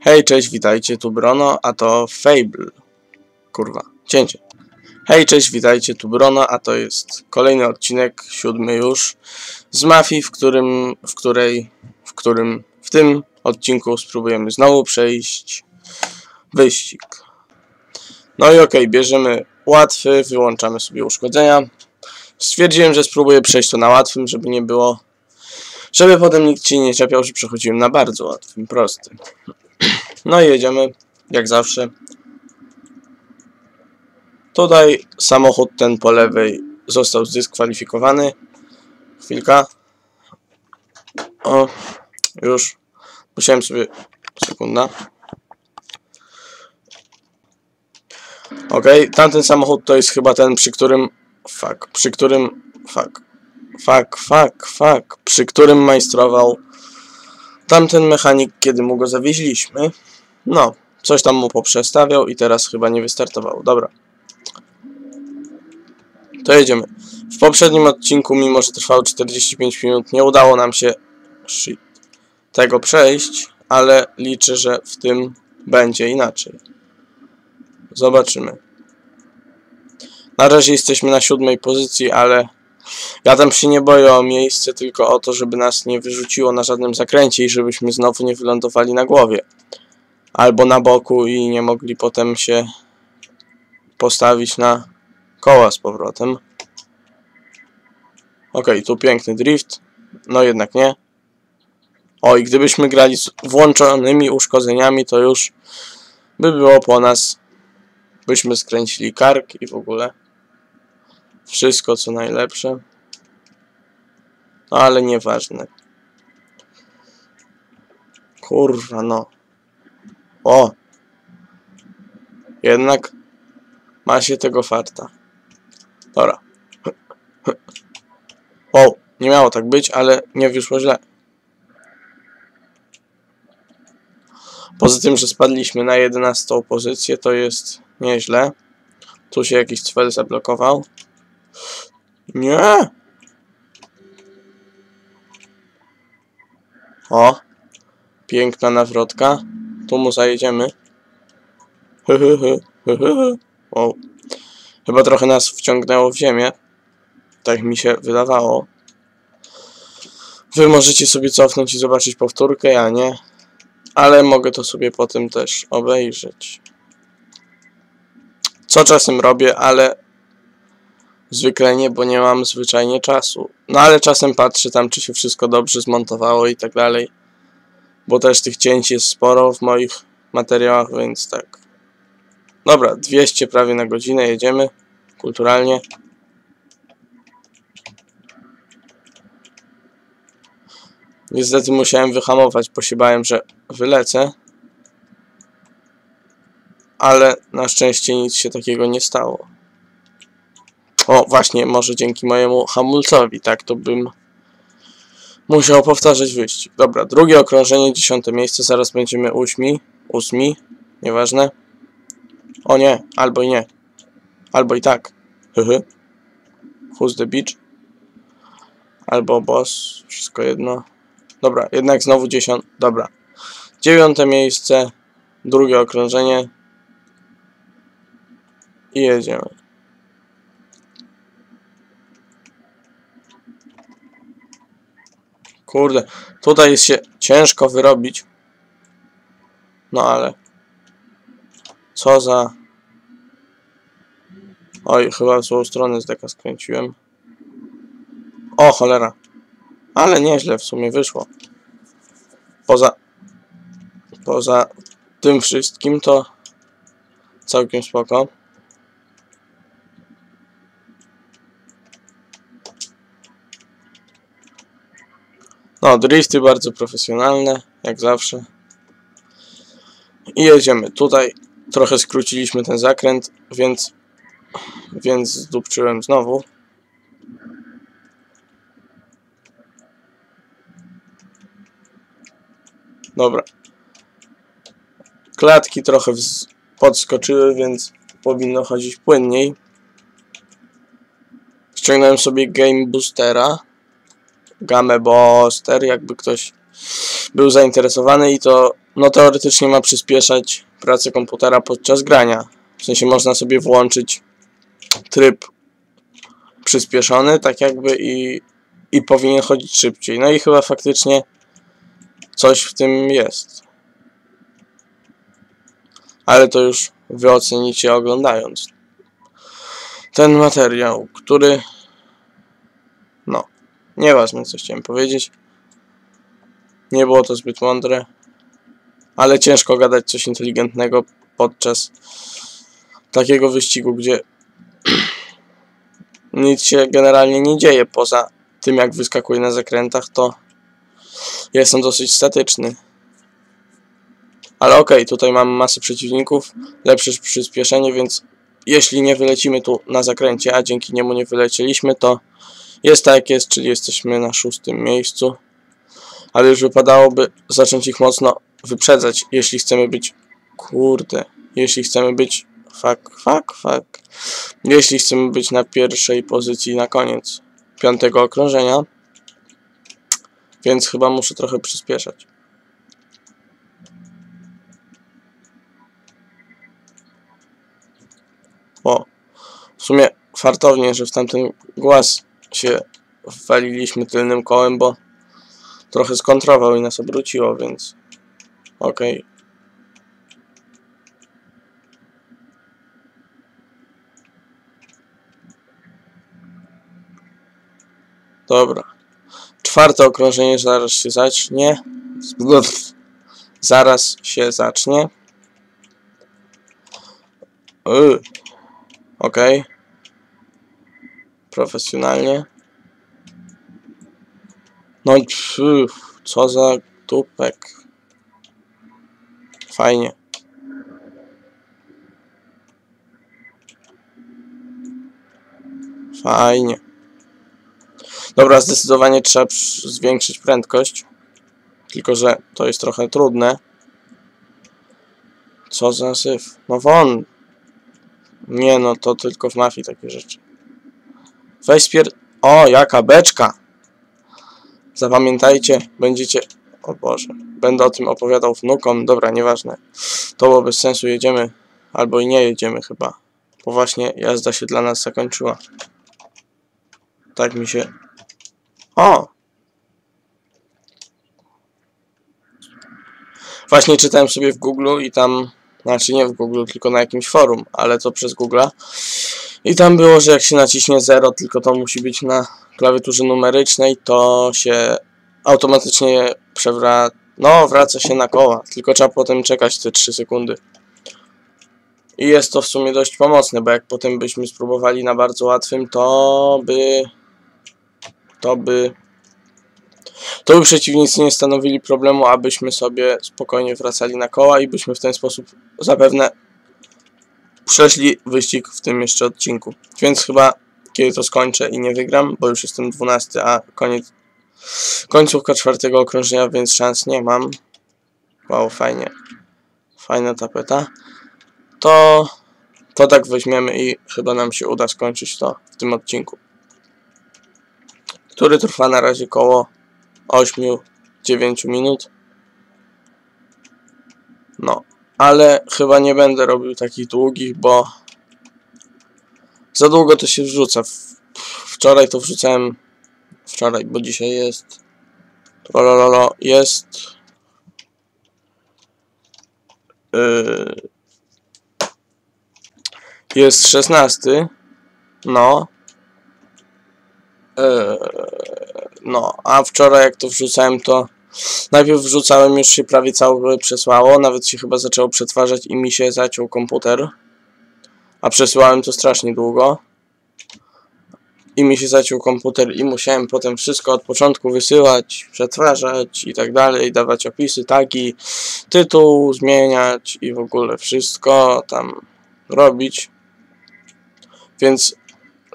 Hej, cześć, witajcie, tu Brono, a to Fable. Kurwa, cięcie. Hej, cześć, witajcie, tu Brono, a to jest kolejny odcinek, siódmy już, z Mafii, w którym, w której, w którym, w tym odcinku spróbujemy znowu przejść wyścig. No i okej, bierzemy łatwy, wyłączamy sobie uszkodzenia. Stwierdziłem, że spróbuję przejść to na łatwym, żeby nie było, żeby potem nikt ci nie czepiał, że przechodziłem na bardzo łatwym, prostym. No i jedziemy, jak zawsze. Tutaj samochód ten po lewej został zdyskwalifikowany. Chwilka. O, już. Musiałem sobie... Sekunda. Ok, tamten samochód to jest chyba ten, przy którym... Fuck, przy którym... Fuck. Fuck, fuck, fuck. Przy którym majstrował tamten mechanik, kiedy mu go zawieźliśmy. No, coś tam mu poprzestawiał i teraz chyba nie wystartował. Dobra. To jedziemy. W poprzednim odcinku, mimo że trwał 45 minut, nie udało nam się shit, tego przejść, ale liczę, że w tym będzie inaczej. Zobaczymy. Na razie jesteśmy na siódmej pozycji, ale ja tam się nie boję o miejsce, tylko o to, żeby nas nie wyrzuciło na żadnym zakręcie i żebyśmy znowu nie wylądowali na głowie. Albo na boku i nie mogli potem się postawić na koła z powrotem. Ok, tu piękny drift. No jednak nie. O, i gdybyśmy grali z włączonymi uszkodzeniami, to już by było po nas. Byśmy skręcili kark i w ogóle. Wszystko co najlepsze. No ale nieważne. Kurwa no. O! Jednak ma się tego farta. Dobra. O, nie miało tak być, ale nie wyszło źle. Poza tym, że spadliśmy na 11 pozycję, to jest nieźle. Tu się jakiś cwel zablokował. Nie! O! Piękna nawrotka. Tu mu zajedziemy. O. Chyba trochę nas wciągnęło w ziemię. Tak mi się wydawało. Wy możecie sobie cofnąć i zobaczyć powtórkę, ja nie. Ale mogę to sobie potem też obejrzeć. Co czasem robię, ale zwykle nie, bo nie mam zwyczajnie czasu. No ale czasem patrzę tam, czy się wszystko dobrze zmontowało i tak dalej. Bo też tych cięć jest sporo w moich materiałach, więc tak. Dobra, 200 prawie na godzinę, jedziemy. Kulturalnie. Niestety musiałem wyhamować, bo się bałem, że wylecę. Ale na szczęście nic się takiego nie stało. O, właśnie, może dzięki mojemu hamulcowi, tak to bym musiał powtarzać wyścig. Dobra, drugie okrążenie, dziesiąte miejsce, zaraz będziemy ósmi, ósmi, nieważne. O nie, albo i nie. Albo i tak. Hyhy. Who's the beach? Albo boss, wszystko jedno. Dobra, jednak znowu dziesiąt. Dobra. Dziewiąte miejsce, drugie okrążenie. I jedziemy. Kurde, tutaj jest się ciężko wyrobić. No ale... Co za... Oj, chyba w złą stronę z deka skręciłem. O, cholera. Ale nieźle w sumie wyszło. Poza... Poza tym wszystkim to... Całkiem spoko. No, drifty bardzo profesjonalne, jak zawsze. I jedziemy. Tutaj trochę skróciliśmy ten zakręt, więc, więc zdupczyłem znowu. Dobra. Klatki trochę podskoczyły, więc powinno chodzić płynniej. Ściągnąłem sobie Game Boostera. Gamę Booster, jakby ktoś był zainteresowany i to no teoretycznie ma przyspieszać pracę komputera podczas grania. W sensie można sobie włączyć tryb przyspieszony, tak jakby i, i powinien chodzić szybciej. No i chyba faktycznie coś w tym jest. Ale to już wy ocenicie oglądając ten materiał, który nieważne co chciałem powiedzieć. Nie było to zbyt mądre, ale ciężko gadać coś inteligentnego podczas takiego wyścigu, gdzie nic się generalnie nie dzieje poza tym jak wyskakuje na zakrętach, to jestem dosyć statyczny. Ale okej, okay, tutaj mam masę przeciwników, lepsze przyspieszenie, więc jeśli nie wylecimy tu na zakręcie, a dzięki niemu nie wylecieliśmy, to jest tak jak jest, czyli jesteśmy na szóstym miejscu. Ale już wypadałoby zacząć ich mocno wyprzedzać, jeśli chcemy być... Kurde, jeśli chcemy być... Fuck, fuck, fuck. Jeśli chcemy być na pierwszej pozycji na koniec piątego okrążenia. Więc chyba muszę trochę przyspieszać. O, w sumie fartownie, że w tamten głaz się waliliśmy tylnym kołem, bo trochę skontrował i nas obróciło, więc okej. Okay. Dobra. Czwarte okrążenie zaraz się zacznie. Zaraz się zacznie. Yy. Okej. Okay profesjonalnie. No i co za tupek. Fajnie. Fajnie. Dobra, zdecydowanie trzeba zwiększyć prędkość. Tylko, że to jest trochę trudne. Co za syf. No won. Nie no, to tylko w mafii takie rzeczy. Weź. O, jaka beczka! Zapamiętajcie, będziecie... O Boże, będę o tym opowiadał wnukom. Dobra, nieważne. To było bez sensu, jedziemy. Albo i nie jedziemy chyba. Bo właśnie jazda się dla nas zakończyła. Tak mi się... O! Właśnie czytałem sobie w Google i tam... Znaczy nie w Google, tylko na jakimś forum, ale to przez Google'a. I tam było, że jak się naciśnie 0, tylko to musi być na klawiaturze numerycznej, to się automatycznie przewraca, no wraca się na koła, tylko trzeba potem czekać te 3 sekundy. I jest to w sumie dość pomocne, bo jak potem byśmy spróbowali na bardzo łatwym, to by... To by... To by przeciwnicy nie stanowili problemu, abyśmy sobie spokojnie wracali na koła i byśmy w ten sposób zapewne przeszli wyścig w tym jeszcze odcinku. Więc chyba kiedy to skończę i nie wygram, bo już jestem 12, a koniec końcówka czwartego okrążenia, więc szans nie mam. Wow, fajnie. Fajna tapeta. To, to tak weźmiemy i chyba nam się uda skończyć to w tym odcinku. Który trwa na razie koło 8-9 minut. No, ale chyba nie będę robił takich długich, bo za długo to się wrzuca. Wczoraj to wrzucałem, wczoraj, bo dzisiaj jest, lolololo, jest. Yy, jest 16, no, yy, no, a wczoraj jak to wrzucałem to Najpierw wrzucałem, już się prawie całe przesłało, nawet się chyba zaczęło przetwarzać i mi się zaciął komputer. A przesyłałem to strasznie długo. I mi się zaciął komputer i musiałem potem wszystko od początku wysyłać, przetwarzać i tak dalej, dawać opisy, tagi, tytuł zmieniać i w ogóle wszystko tam robić. Więc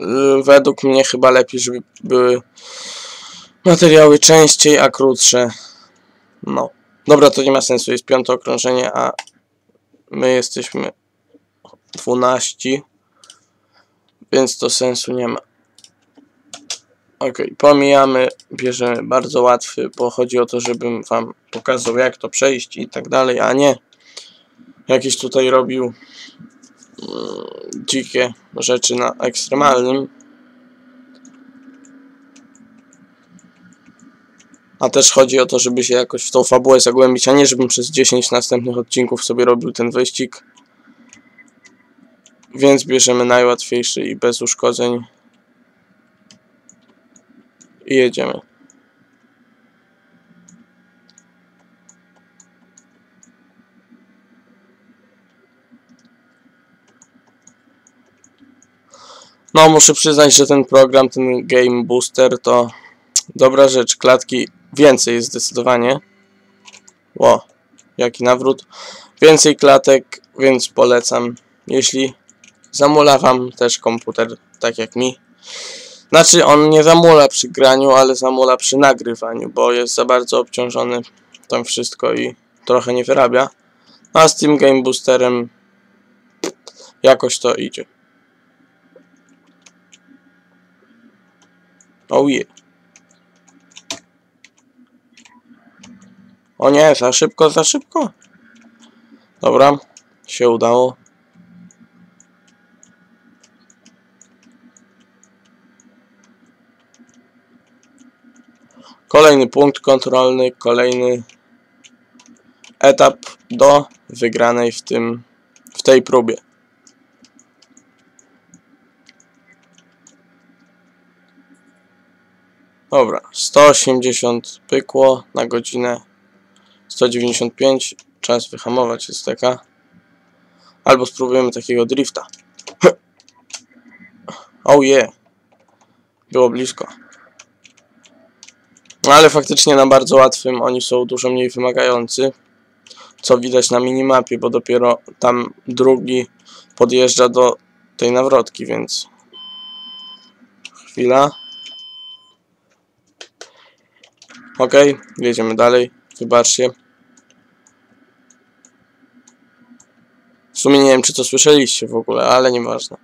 y, według mnie chyba lepiej, żeby były materiały częściej, a krótsze. No. Dobra, to nie ma sensu. Jest piąte okrążenie, a my jesteśmy 12. Więc to sensu nie ma. Ok, pomijamy, bierzemy bardzo łatwy, bo chodzi o to, żebym wam pokazał jak to przejść i tak dalej, a nie jakieś tutaj robił mm, dzikie rzeczy na ekstremalnym. A też chodzi o to, żeby się jakoś w tą fabułę zagłębić, a nie żebym przez 10 następnych odcinków sobie robił ten wyścig. Więc bierzemy najłatwiejszy i bez uszkodzeń. I jedziemy. No, muszę przyznać, że ten program, ten Game Booster to dobra rzecz. Klatki więcej zdecydowanie. Ło, jaki nawrót. Więcej klatek, więc polecam. Jeśli zamula wam też komputer, tak jak mi. Znaczy, on nie zamula przy graniu, ale zamula przy nagrywaniu, bo jest za bardzo obciążony tam wszystko i trochę nie wyrabia. A z tym Game Boosterem jakoś to idzie. Oh yeah. O nie, za szybko, za szybko. Dobra, się udało. Kolejny punkt kontrolny, kolejny etap do wygranej w tym w tej próbie. Dobra, 180 pykło na godzinę 195. Czas wyhamować jest taka. Albo spróbujemy takiego drifta. Oh yeah. Było blisko. No ale faktycznie na bardzo łatwym oni są dużo mniej wymagający. Co widać na minimapie, bo dopiero tam drugi podjeżdża do tej nawrotki, więc... Chwila. Ok, jedziemy dalej. Wybaczcie. Sumie nie wiem, czy to słyszeliście w ogóle, ale nieważne.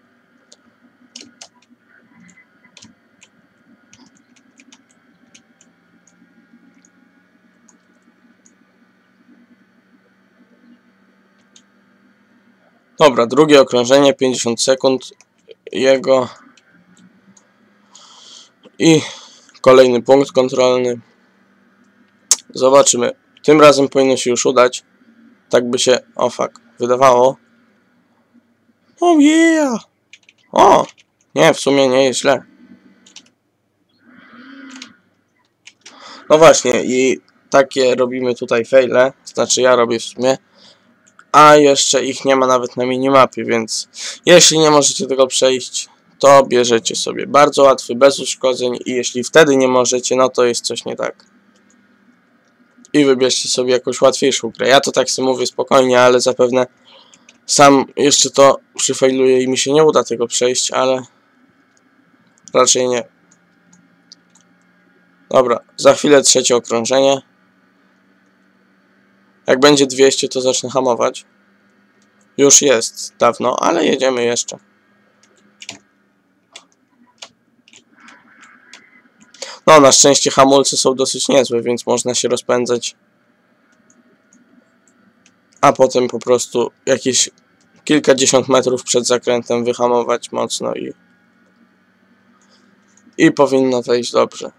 Dobra, drugie okrążenie, 50 sekund jego i kolejny punkt kontrolny. Zobaczymy. Tym razem powinno się już udać. Tak by się, o fuck, wydawało. Oh yeah! O! Nie, w sumie nie jest źle. No właśnie, i takie robimy tutaj faile. Znaczy ja robię w sumie a jeszcze ich nie ma nawet na minimapie, więc jeśli nie możecie tego przejść, to bierzecie sobie bardzo łatwy, bez uszkodzeń i jeśli wtedy nie możecie, no to jest coś nie tak. I wybierzcie sobie jakąś łatwiejszą grę. Ja to tak sobie mówię spokojnie, ale zapewne sam jeszcze to przyfailuję i mi się nie uda tego przejść, ale raczej nie. Dobra, za chwilę trzecie okrążenie. Jak będzie 200, to zacznę hamować. Już jest dawno, ale jedziemy jeszcze. No, na szczęście hamulce są dosyć niezłe, więc można się rozpędzać. A potem po prostu jakieś kilkadziesiąt metrów przed zakrętem wyhamować mocno i... I powinno wejść dobrze.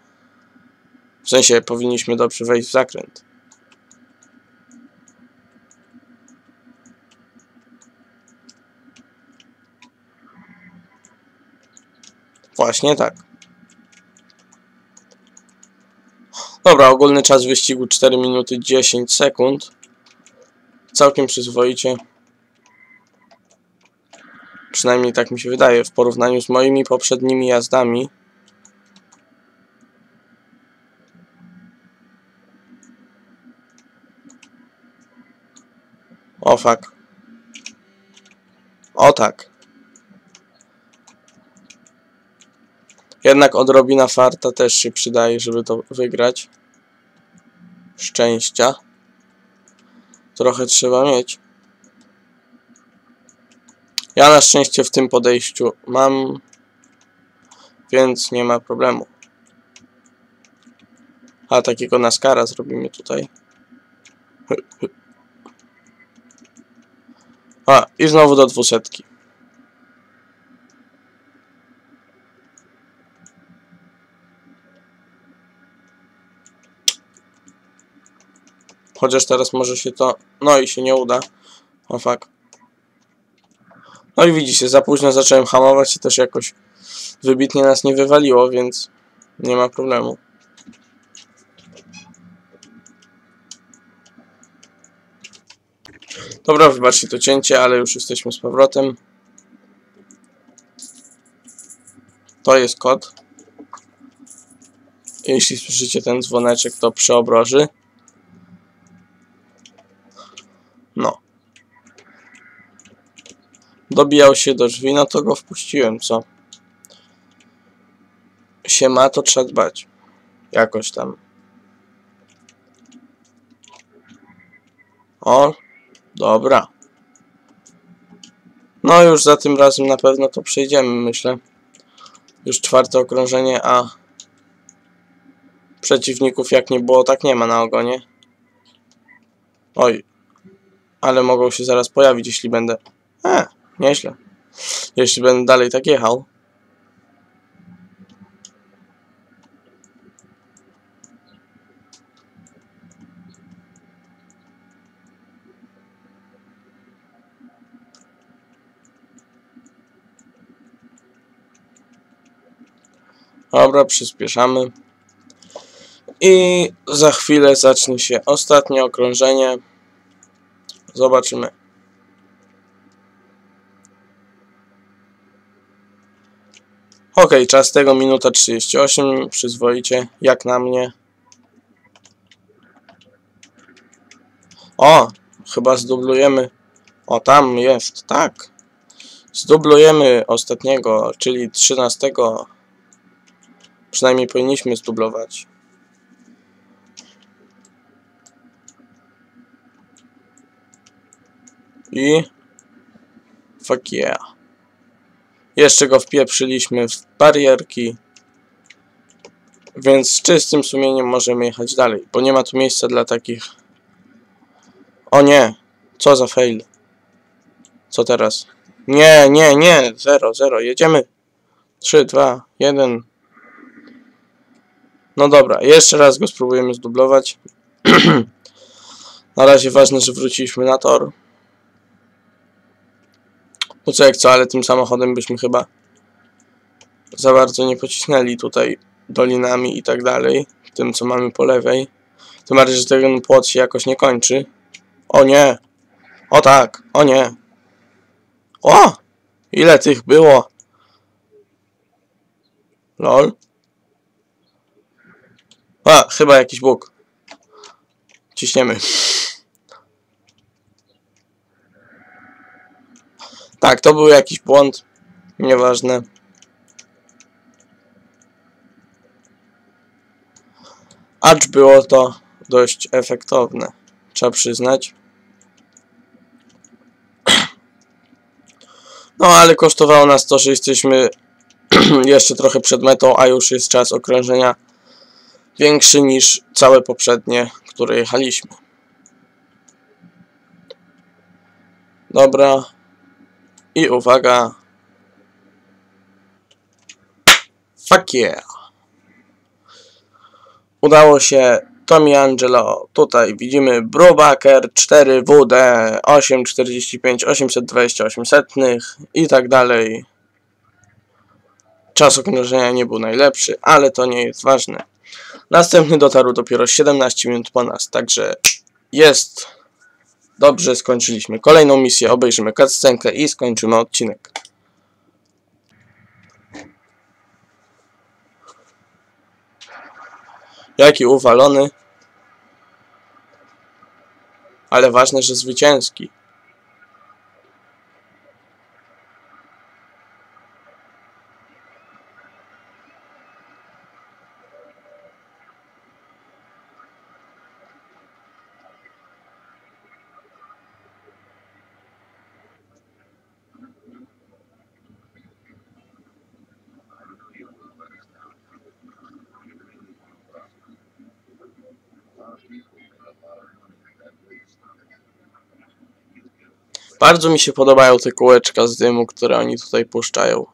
W sensie, powinniśmy dobrze wejść w zakręt. Właśnie tak. Dobra, ogólny czas wyścigu 4 minuty 10 sekund. Całkiem przyzwoicie. Przynajmniej tak mi się wydaje w porównaniu z moimi poprzednimi jazdami. O fuck. O tak. Jednak odrobina farta też się przydaje, żeby to wygrać. Szczęścia. Trochę trzeba mieć. Ja na szczęście w tym podejściu mam, więc nie ma problemu. A takiego naskara zrobimy tutaj. A, i znowu do dwusetki. Chociaż teraz może się to... No i się nie uda. O fuck. No i widzicie, za późno zacząłem hamować i też jakoś wybitnie nas nie wywaliło, więc nie ma problemu. Dobra, wybaczcie to cięcie, ale już jesteśmy z powrotem. To jest kod. Jeśli słyszycie ten dzwoneczek, to przeobroży. No. Dobijał się do drzwi, no to go wpuściłem, co? Się ma, to trzeba dbać. Jakoś tam. O, dobra. No już za tym razem na pewno to przejdziemy, myślę. Już czwarte okrążenie, a przeciwników jak nie było, tak nie ma na ogonie. Oj, ale mogą się zaraz pojawić, jeśli będę... E, nieźle. Jeśli będę dalej tak jechał. Dobra, przyspieszamy. I za chwilę zacznie się ostatnie okrążenie. Zobaczymy. Ok, czas tego minuta 38, przyzwoicie, jak na mnie. O, chyba zdublujemy. O, tam jest, tak. Zdublujemy ostatniego, czyli 13. Przynajmniej powinniśmy zdublować. I... Fuck yeah. Jeszcze go wpieprzyliśmy w barierki. Więc z czystym sumieniem możemy jechać dalej, bo nie ma tu miejsca dla takich... O nie! Co za fail. Co teraz? Nie, nie, nie! Zero, zero. Jedziemy. 3, 2, 1. No dobra, jeszcze raz go spróbujemy zdublować. na razie ważne, że wróciliśmy na tor. No co jak co, ale tym samochodem byśmy chyba za bardzo nie pocisnęli tutaj dolinami i tak dalej. Tym, co mamy po lewej. Tym bardziej, że ten płot się jakoś nie kończy. O nie! O tak! O nie! O! Ile tych było? Lol. A, chyba jakiś bóg. Ciśniemy. Tak, to był jakiś błąd. Nieważne. Acz było to dość efektowne. Trzeba przyznać. No ale kosztowało nas to, że jesteśmy jeszcze trochę przed metą, a już jest czas okrążenia większy niż całe poprzednie, które jechaliśmy. Dobra. I uwaga. Fuck yeah. Udało się Tommy Angelo. Tutaj widzimy Brubaker 4WD 845 828 setnych i tak dalej. Czas okrążenia nie był najlepszy, ale to nie jest ważne. Następny dotarł dopiero 17 minut po nas, także jest dobrze, skończyliśmy kolejną misję, obejrzymy cutscenkę i skończymy odcinek. Jaki uwalony. Ale ważne, że zwycięski. Bardzo mi się podobają te kółeczka z dymu, które oni tutaj puszczają.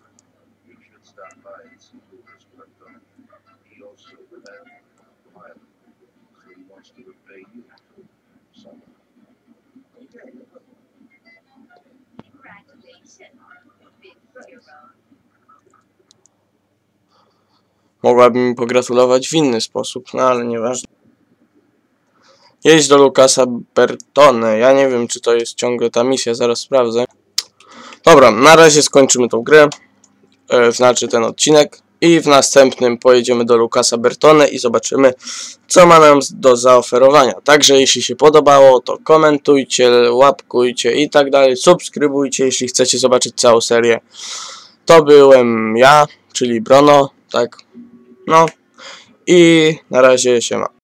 Mogłabym pogratulować w inny sposób, no ale nieważne. Jedź do Lukasa Bertone. Ja nie wiem, czy to jest ciągle ta misja, zaraz sprawdzę. Dobra, na razie skończymy tą grę, e, znaczy ten odcinek. I w następnym pojedziemy do Lukasa Bertone i zobaczymy, co ma nam do zaoferowania. Także jeśli się podobało, to komentujcie, łapkujcie i tak dalej. Subskrybujcie, jeśli chcecie zobaczyć całą serię. To byłem ja, czyli Brono, tak. No i na razie się ma.